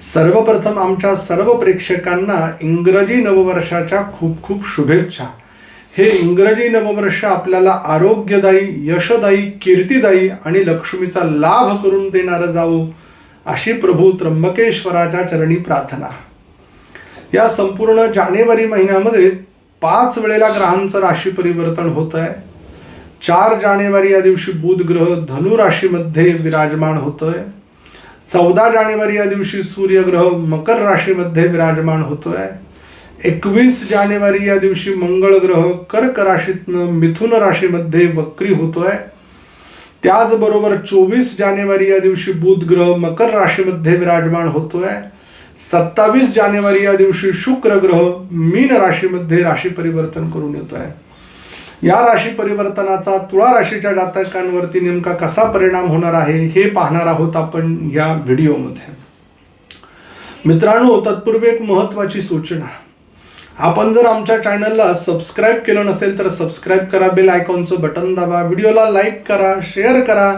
सर्वप्रथम आमच्या सर्व प्रेक्षकांना इंग्रजी नववर्षाच्या खूप खूप शुभेच्छा. हे इंग्रजी नववर्ष आपल्याला आरोग्यदायी यशदायी कीर्तिदायी आणि लक्ष्मीचा लाभ करून देणारं जावो अशी प्रभू त्र्यंबकेश्वराच्या चरणी प्रार्थना. या संपूर्ण जानेवारी महिन्यामध्ये पाच वेळेला ग्रहांचं राशी परिवर्तन होत आहे चार जानेवारी या दिवशी बुध ग्रह धनु राशीमध्ये विराजमान होतोय. चौदा जानेवारी या दिवशी सूर्यग्रह मकर राशीमध्ये विराजमान होतोय. एकवीस जानेवारी या दिवशी मंगळ ग्रह कर्क राशीतनं मिथुन राशीमध्ये वक्री होतोय. त्याचबरोबर चोवीस जानेवारी या दिवशी बुध ग्रह मकर राशीमध्ये विराजमान होतोय. सत्तावीस जानेवारी या दिवशी शुक्र ग्रह मीन राशीमध्ये राशी परिवर्तन करून येतोय. या राशी परिवर्तनाचा तुळा राशीच्या जातकांवरती नेमका कसा परिणाम होणार आहे हे पाहणार आहोत आपण या व्हिडिओमध्ये. मित्रांनो तत्पूर्वी एक महत्वाची सूचना. आपण जर आमच्या चॅनलला सबस्क्राईब केलं नसेल तर सबस्क्राईब करा बेल आयकॉनचं बटन दाबा व्हिडिओला लाईक करा शेअर करा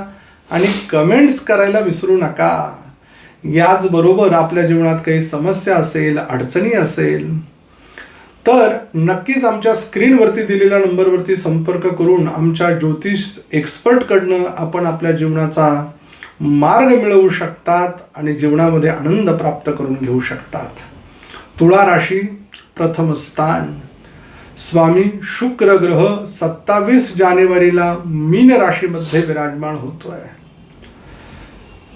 आणि कमेंट्स करायला विसरू नका. याचबरोबर आपल्या जीवनात काही समस्या असेल अडचणी असेल तर नक्कीच आमच्या स्क्रीनवरती दिलेल्या नंबरवरती संपर्क करून आमच्या ज्योतिष एक्सपर्टकडनं आपण आपल्या जीवनाचा मार्ग मिळवू शकतात आणि जीवनामध्ये आनंद प्राप्त करून घेऊ शकतात. तुळा राशी प्रथम स्थान. स्वामी शुक्र ग्रह सत्तावीस जानेवारीला मीन राशीमध्ये विराजमान होतोय.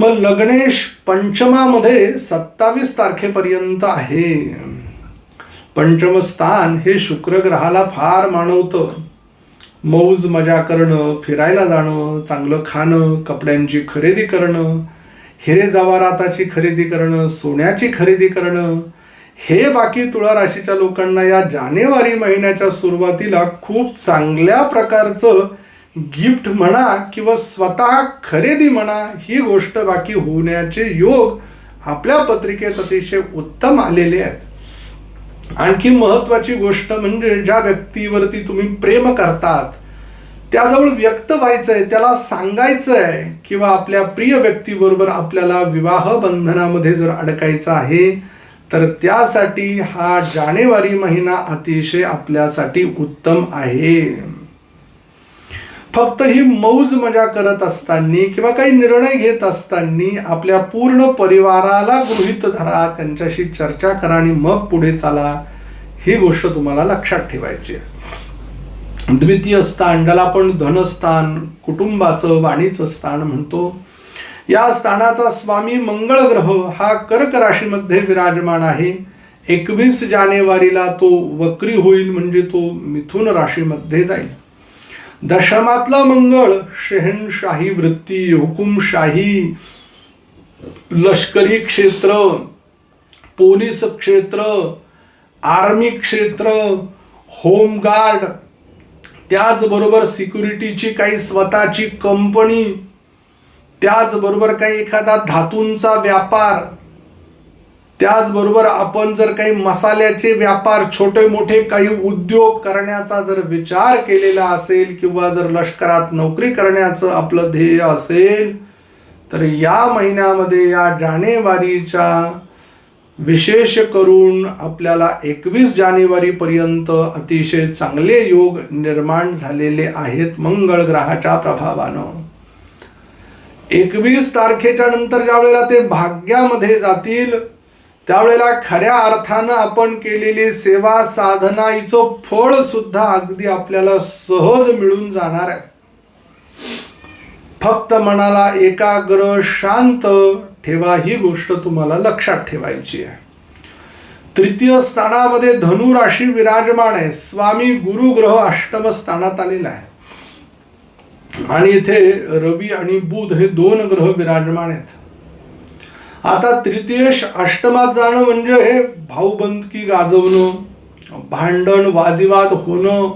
मग लग्नेश पंचमामध्ये सत्तावीस तारखेपर्यंत आहे. पंचमस्थान हे शुक्रग्रहाला फार मानवतं. मौज मजा करणं फिरायला जाणं चांगलं खाणं कपड्यांची खरेदी करणं हिरे जवाराताची खरेदी करणं सोन्याची खरेदी करणं हे बाकी तुळा राशीच्या लोकांना या जानेवारी महिन्याच्या सुरुवातीला खूप चांगल्या प्रकारचं गिफ्ट म्हणा किंवा स्वतः खरेदी म्हणा ही गोष्ट बाकी होण्याचे योग आपल्या पत्रिकेत अतिशय उत्तम आलेले आहेत. आणखी महत्वाची गोष्ट म्हणजे ज्या व्यक्तीवरती तुम्ही प्रेम करतात त्याजवळ व्यक्त व्हायचं आहे त्याला सांगायचं आहे किंवा आपल्या प्रिय व्यक्तीबरोबर आपल्याला विवाह बंधनामध्ये जर अडकायचं आहे तर त्यासाठी हा जानेवारी महिना अतिशय आपल्यासाठी उत्तम आहे. फक्त ही मौज मजा करत असताना किंवा काही निर्णय घेत असताना आपल्या पूर्ण परिवाराला गृहित धरा त्यांच्याशी चर्चा करा आणि मग पुढे चाला. ही गोष्ट तुम्हाला लक्षात ठेवायची आहे. द्वितीय स्थान ज्याला आपण धनस्थान कुटुंबाचं वाणीचं स्थान म्हणतो. या स्थानाचा स्वामी मंगळ ग्रह हा कर्क राशीमध्ये विराजमान आहे. एकवीस जानेवारीला तो वक्री होईल म्हणजे तो मिथुन राशीमध्ये जाईल. दशमातला मंगळ शहनशाही वृत्ती हुकुमशाही लष्करी क्षेत्र पोलीस क्षेत्र आर्मी क्षेत्र होमगार्ड त्याचबरोबर सिक्युरिटीची काही स्वतःची कंपनी त्याचबरोबर काही एखादा धातूंचा व्यापार त्याचबरोबर आपण जर काही मसाल्याचे व्यापार छोटे मोठे काही उद्योग करण्याचा जर विचार केलेला असेल किंवा जर लष्करात नोकरी करण्याचं आपलं ध्येय असेल तर या महिन्यामध्ये या जानेवारीच्या विशेष करून आपल्याला एकवीस जानेवारीपर्यंत अतिशय चांगले योग निर्माण झालेले आहेत मंगळ ग्रहाच्या प्रभावानं. एकवीस तारखेच्या नंतर ज्या वेळेला ते भाग्यामध्ये जातील त्यावेळेला खऱ्या अर्थानं आपण केलेली सेवा साधना हिचं फळ सुद्धा अगदी आपल्याला सहज मिळून जाणार आहे. फक्त मनाला एकाग्र शांत ठेवा ही गोष्ट तुम्हाला लक्षात ठेवायची आहे. तृतीय स्थानामध्ये धनु राशी विराजमान आहे. स्वामी गुरु ग्रह अष्टम स्थानात आलेला आहे. आणि इथे रवी आणि बुध हे दोन ग्रह विराजमान आहेत. आता तृतीयश अष्टमात जाणं म्हणजे हे भाऊबंदकी गाजवणं भांडण वादिवाद होणं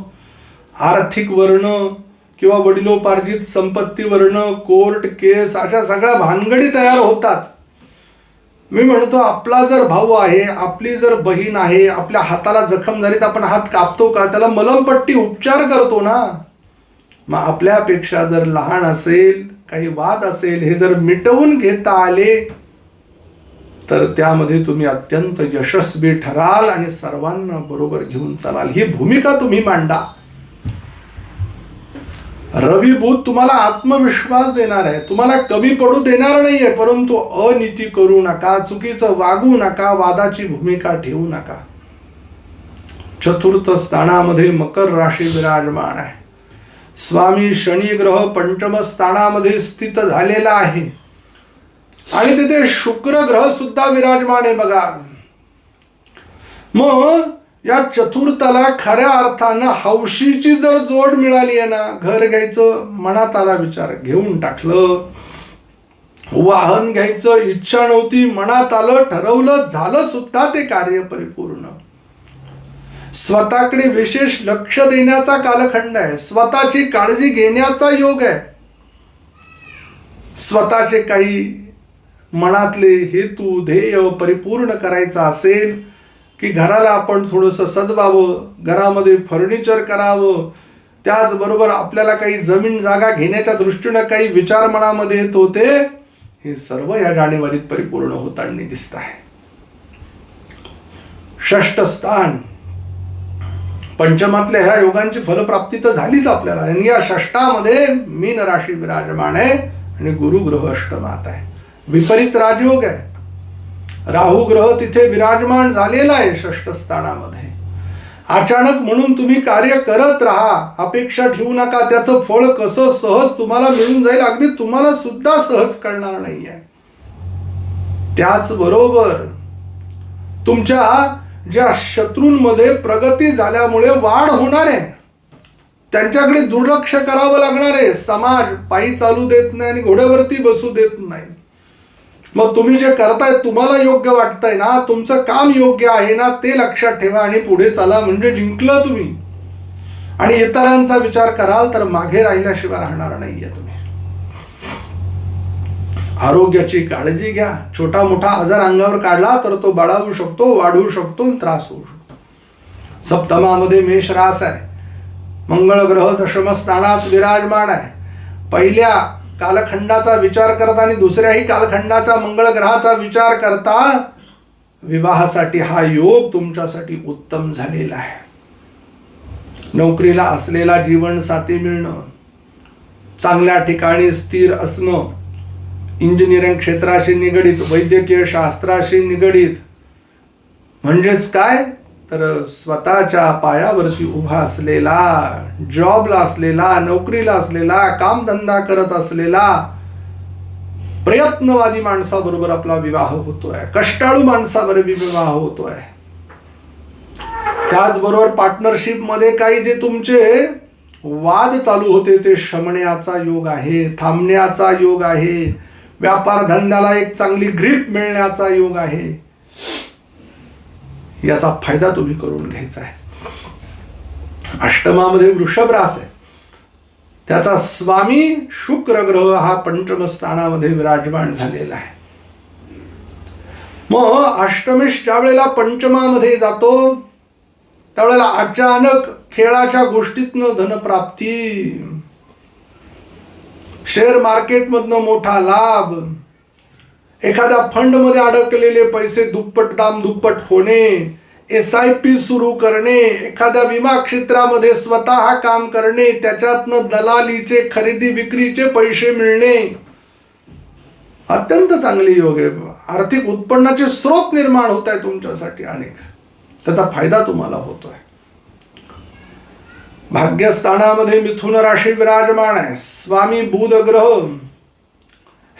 आर्थिक वर्ण किंवा वडिलोपार्जित संपत्ती वर्ण कोर्ट केस अशा सगळ्या भानगडी तयार होतात. मी म्हणतो आपला जर भाऊ आहे आपली जर बहीण आहे आपल्या हाताला जखम झाली तर आपण हात कापतो का? त्याला मलमपट्टी उपचार करतो ना. मग आपल्यापेक्षा जर लहान असेल काही वाद असेल हे जर मिटवून घेता आले तर त्यामध्ये तुम्ही अत्यंत यशस्वी ठराल आणि सर्वांना बरोबर घेऊन चालाल. ही भूमिका तुम्ही मांडा. रवी बुध तुम्हाला आत्मविश्वास देणार आहे. तुम्हाला कमी पडू देणार नाहीये परंतु अनिती करू नका चुकीचं वागू नका वादाची भूमिका ठेवू नका. चतुर्थ स्थानामध्ये मकर राशी विराजमान आहे. स्वामी शनी ग्रह पंचम स्थानामध्ये स्थित झालेला आहे. आणि तिथे शुक्र ग्रह सुद्धा विराजमान आहे बघा. मग या चतुर्थाला खऱ्या अर्थानं हौशीची जर जोड मिळाली आहे ना घर घ्यायचं मनात आला विचार घेऊन टाकलं. वाहन घ्यायचं इच्छा नव्हती मनात आलं ठरवलं झालं सुद्धा ते कार्य परिपूर्ण. स्वतःकडे विशेष लक्ष देण्याचा कालखंड आहे. स्वतःची काळजी घेण्याचा योग आहे. स्वतःचे काही मनातले हेतू ध्येय परिपूर्ण करायचा असेल की घराला आपण थोडंसं सजवावं घरामध्ये फर्निचर करावं त्याचबरोबर आपल्याला काही जमीन जागा घेण्याच्या दृष्टीनं काही विचार मनामध्ये येत होते हे सर्व या जाणेवारीत परिपूर्ण होताना दिसत आहे. षष्ठ स्थान. पंचमातल्या ह्या योगांची फलप्राप्ती तर झालीच आपल्याला. आणि या षष्टामध्ये मीन राशी विराजमान आहे आणि गुरुग्रह अष्टमात आहे. विपरीत राजयोग आहे. राहू ग्रह तिथे विराजमान झालेला आहे षष्ठ स्थानामध्ये. अचानक म्हणून तुम्ही कार्य करत राहा. अपेक्षा ठेवू नका. त्याचं फळ कसं सहज तुम्हाला मिळून जाईल अगदी तुम्हाला सुद्धा सहज कळणार नाहीये. त्याचबरोबर तुमच्या ज्या शत्रूंमध्ये प्रगती झाल्यामुळे वाढ होणार आहे. त्यांच्याकडे दुर्लक्ष करावं लागणार आहे. समाज पायी चालू देत नाही आणि घोड्यावरती बसू देत नाही. मग तुम्ही जे करताय तुम्हाला योग्य वाटतंय ना तुमचं काम योग्य आहे ना ते लक्षात ठेवा आणि पुढे चाला म्हणजे जिंकलं तुम्ही. आणि इतरांचा विचार कराल तर मागे राहिल्याशिवाय राहणार नाहीये तुम्ही. आरोग्याची काळजी घ्या. छोटा मोठा आजार अंगावर काढला तर तो बळावू शकतो वाढवू शकतो त्रास होऊ शकतो. सप्तमामध्ये मेष रास आहे. मंगळ ग्रह दशम स्थानात विराजमान आहे. पहिल्या कालखंडाचा विचार करता आणि दुसऱ्याही कालखंडाचा मंगळ ग्रहाचा विचार करता विवाहासाठी हा योग तुमच्यासाठी उत्तम झालेला आहे. नोकरीला असलेला जीवनसाथी मिळणं चांगल्या ठिकाणी स्थिर असणं इंजिनिअरिंग क्षेत्राशी निगडीत वैद्यकीय शास्त्राशी निगडीत म्हणजेच काय? तर स्वतःच्या पायावरती उभा असलेला जॉबला असलेला नोकरीला असलेला कामधंदा करत असलेला प्रयत्नवादी माणसाबरोबर आपला विवाह होतोय. कष्टाळू माणसाबरोबर विवाह होतोय. त्याचबरोबर पार्टनरशिपमध्ये काही जे तुमचे वाद चालू होते ते शमण्याचा योग आहे थांबण्याचा योग आहे व्यापार धंद्याला एक चांगली ग्रीप मिळण्याचा योग आहे. याचा फायदा तुम्ही करून घ्यायचा आहे. अष्टमामध्ये वृषभ रास आहे. त्याचा स्वामी शुक्र ग्रह हा पंचम स्थानामध्ये विराजमान झालेला आहे. मग अष्टमेश ज्या वेळेला पंचमामध्ये जातो. त्यावेळेला अचानक खेळाच्या गोष्टीतनं धनप्राप्ती. शेअर मार्केटमधनं मोठा लाभ. एखाद्या फंडमध्ये अडकलेले पैसे दुप्पट दाम दुप्पट होणे एस आय पी सुरू करणे एखाद्या विमा क्षेत्रामध्ये स्वतः काम करणे त्याच्यातनं दलालीचे खरेदी विक्रीचे पैसे मिळणे अत्यंत चांगली योग आहे. आर्थिक उत्पन्नाचे स्रोत निर्माण होत आहे तुमच्यासाठी अनेक. त्याचा फायदा तुम्हाला होतोय. भाग्यस्थानामध्ये मिथुन राशी विराजमान आहे. स्वामी बुध ग्रह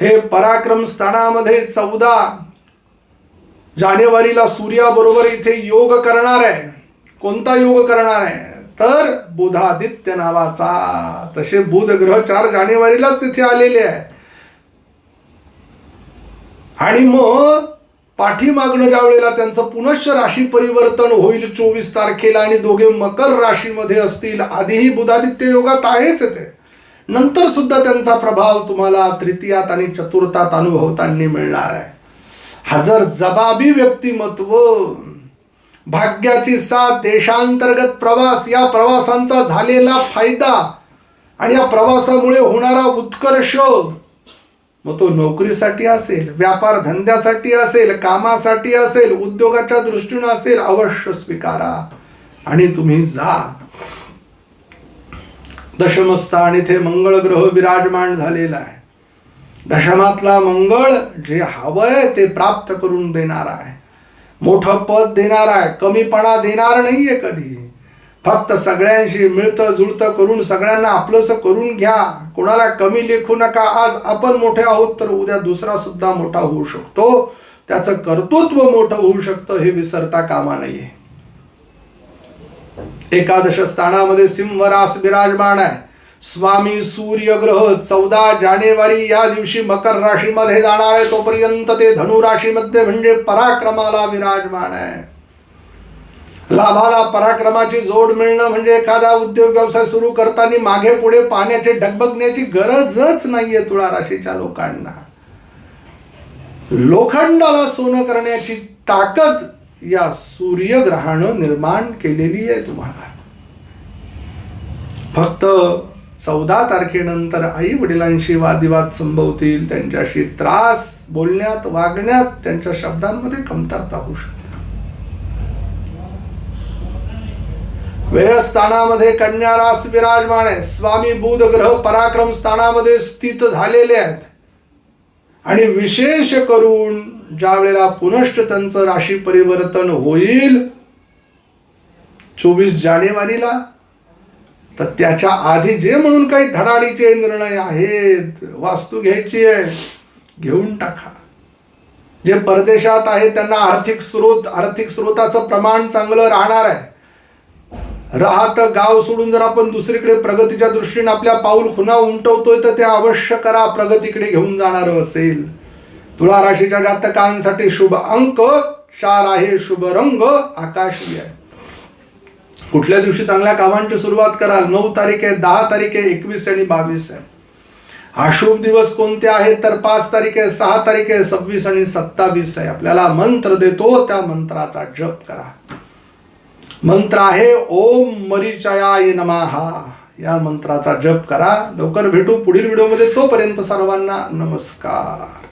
हे पराक्रम स्थानामध्ये चौदा. जानेवारीला सूर्याबरोबर इथे योग करणार आहे. कोणता योग करणार आहे? तर बुधादित्य नावाचा. तसे बुध ग्रह चार जानेवारीलाच तिथे आलेले आहे. आणि मग पाठीमागणं ज्या वेळेला त्यांचं पुनश्च राशी परिवर्तन होईल चोवीस तारखेला आणि दोघे मकर राशीमध्ये असतील आधीही बुधादित्य योगात आहेच ते नंतर सुद्धा त्यांचा प्रभाव तुम्हाला तृतीयात आणि चतुर्थात अनुभवताना मिळणार आहे. हजर जबाबी व्यक्तिमत्व भाग्याची साथ देशांतर्गत प्रवास या प्रवासांचा झालेला फायदा आणि या प्रवासामुळे होणारा उत्कर्ष मग तो नोकरीसाठी असेल व्यापार धंद्यासाठी असेल कामासाठी असेल उद्योगाच्या दृष्टीनं असेल अवश्य स्वीकारा आणि तुम्ही जा. दशमस्थान इथे मंगळ ग्रह विराजमान झालेला आहे. दशमातला मंगळ जे हवंय ते प्राप्त करून देणार आहे. मोठं पद देणार आहे कमीपणा देणार नाहीये कधी. फक्त सगळ्यांशी मिळतं जुळतं करून सगळ्यांना आपलंसं करून घ्या. कोणाला कमी लेखू नका. आज आपण मोठे आहोत तर उद्या दुसरा सुद्धा मोठा होऊ शकतो. त्याचं कर्तृत्व मोठं होऊ शकतं हे विसरता कामा नये. एकादश स्थानामध्ये सिंहरास विराजमान आहे. स्वामी सूर्य ग्रह चौदा जानेवारी या दिवशी मकर राशीमध्ये जाणार आहे. तोपर्यंत ते धनु राशीमध्ये म्हणजे पराक्रमाला विराजमान आहे. लाभाला पराक्रमाची जोड मिळणं म्हणजे एखादा उद्योग व्यवसाय सुरू करताना मागे पुढे पाण्याचे डगबगण्याची गरजच नाहीये तुळा राशीच्या लोकांना. लोखंडाला सोनं करण्याची ताकद या सूर्यग्रहानं निर्माण केलेली आहे तुम्हाला. फक्त चौदा तारखेनंतर आई वडिलांशी वादिवाद संभवतील त्यांच्याशी त्रास बोलण्यात वागण्यात त्यांच्या शब्दांमध्ये कमतरता होऊ शकते. व्ययस्थानामध्ये कन्या रास विराजमान आहे. स्वामी बुध ग्रह पराक्रम स्थानामध्ये स्थित झालेले आहेत. आणि विशेष करून ज्या वेळेला पुनश्च त्यांचं राशी परिवर्तन होईल चोवीस जानेवारीला तर त्याच्या आधी जे म्हणून काही धडाडीचे निर्णय आहेत वास्तू घ्यायची आहे घेऊन टाका. जे परदेशात आहे त्यांना आर्थिक स्रोत आर्थिक स्रोताचं प्रमाण चांगलं राहणार आहे. राहत गाव सोडून जर आपण दुसरीकडे प्रगतीच्या दृष्टीने आपल्या पाऊल खुना उमटवतोय तर ते अवश्य करा प्रगतीकडे घेऊन जाणार असेल. तुळा राशीच्या जातकांसाठी शुभ अंक चार आहे शुभ रंग आकाशी आहे. कुठल्या दिवशी चांगल्या कामांची सुरुवात कराल? नऊ तारीख आहे दहा तारीख आहे एकवीस आणि बावीस आहे. अशुभ दिवस कोणते आहेत तर पाच तारीख आहे सहा तारीख आहे सव्वीस आणि सत्तावीस आहे. आपल्याला मंत्र देतो त्या मंत्राचा जप करा. मंत्र आहे ओम मरिचयाय नमहा. या मंत्राचा जप करा. लवकर भेटू पुढील व्हिडिओमध्ये. तोपर्यंत सर्वांना नमस्कार.